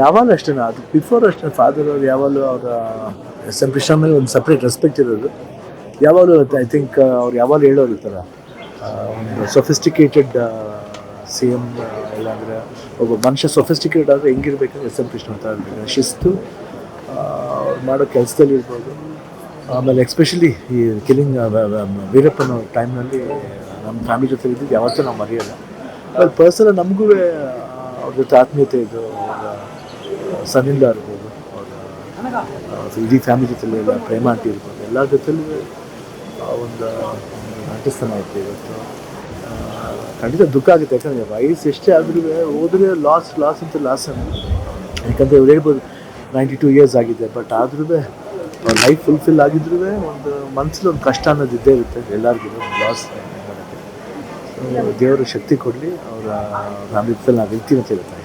ಯಾವಾಗಲೂ ಅಷ್ಟೇ ಅದು ಬಿಫೋರ್ ಅಷ್ಟೇ ಫಾದರ್ ಅವ್ರು ಯಾವಾಗಲೂ ಅವರ ಎಸ್ ಎಂ ಕೃಷ್ಣ ಮೇಲೆ ಒಂದು ಸಪ್ರೇಟ್ ರೆಸ್ಪೆಕ್ಟ್ ಇರೋದು. ಯಾವಾಗಲೂ ಐ ಥಿಂಕ್ ಅವ್ರು ಯಾವಾಗಲೂ ಹೇಳೋರು ಥರ. ಒಂದು ಸೊಫಿಸ್ಟಿಕೇಟೆಡ್ ಸಿ ಎಂ ಇಲ್ಲಾಂದರೆ ಒಬ್ಬ ಮನುಷ್ಯ ಸೊಫಿಸ್ಟಿಕೇಟ್ ಆದರೆ ಹೆಂಗಿರ್ಬೇಕಂದ್ರೆ ಎಸ್ ಎಂ ಕೃಷ್ಣ ಅಂತ ಇರಬೇಕು. ಶಿಸ್ತು ಮಾಡೋ ಕೆಲಸದಲ್ಲಿ ಇರ್ಬೋದು. ಆಮೇಲೆ ಎಕ್ಸ್ಪೆಷಲಿ ಈ ಕಿಲಿಂಗ್ ವೀರಪ್ಪನ ಟೈಮ್ನಲ್ಲಿ ನಮ್ಮ ಫ್ಯಾಮಿಲಿ ಜೊತೆ ಇದ್ದಿದ್ದು ಯಾವತ್ತೂ ನಾವು ಮರೆಯೋಲ್ಲ. ಆಮೇಲೆ ಪರ್ಸನಲ್ ನಮಗೂ ಅವ್ರ ಜೊತೆ ಆತ್ಮೀಯತೆ ಇದು ಸನ್ನಿಂದ ಇರ್ಬೋದು ಅವರ ಇಡೀ ಫ್ಯಾಮಿಲಿ ಜೊತೆಲಿ ಎಲ್ಲ ಪ್ರೇಮ ಆಂಟಿ ಇರ್ಬೋದು ಎಲ್ಲ ಜೊತೆಲೂ ಒಂದು ನಟಿಸ್ತಾನ ಇತ್ತು ಇವತ್ತು. ಖಂಡಿತ ದುಃಖ ಆಗುತ್ತೆ, ಯಾಕಂದರೆ ವಯಸ್ಸು ಎಷ್ಟೇ ಆದ್ರೂ ಹೋದ್ರೆ ಲಾಸ್ ಲಾಸ್ ಅಂತ ಲಾಸ್ ಯಾಕಂದರೆ ಇವ್ರು ಹೇಳ್ಬೋದು ನೈಂಟಿ ಟೂ ಇಯರ್ಸ್ ಆಗಿದೆ ಬಟ್ ಆದ್ರೂ ಲೈಫ್ ಫುಲ್ಫಿಲ್ ಆಗಿದ್ರೂ ಒಂದು ಮನಸ್ಸಲ್ಲಿ ಒಂದು ಕಷ್ಟ ಅನ್ನೋದು ಇದ್ದೇ ಇರುತ್ತೆ, ಎಲ್ಲರಿಗೂ ಲಾಸ್ ದೇವರು ಶಕ್ತಿ ಕೊಡಲಿ, ಅವರ ಫ್ಯಾಮಿಲಿ ನಾವು ಇರ್ತೀವಿ ಅಂತ ಹೇಳ್ತಾರೆ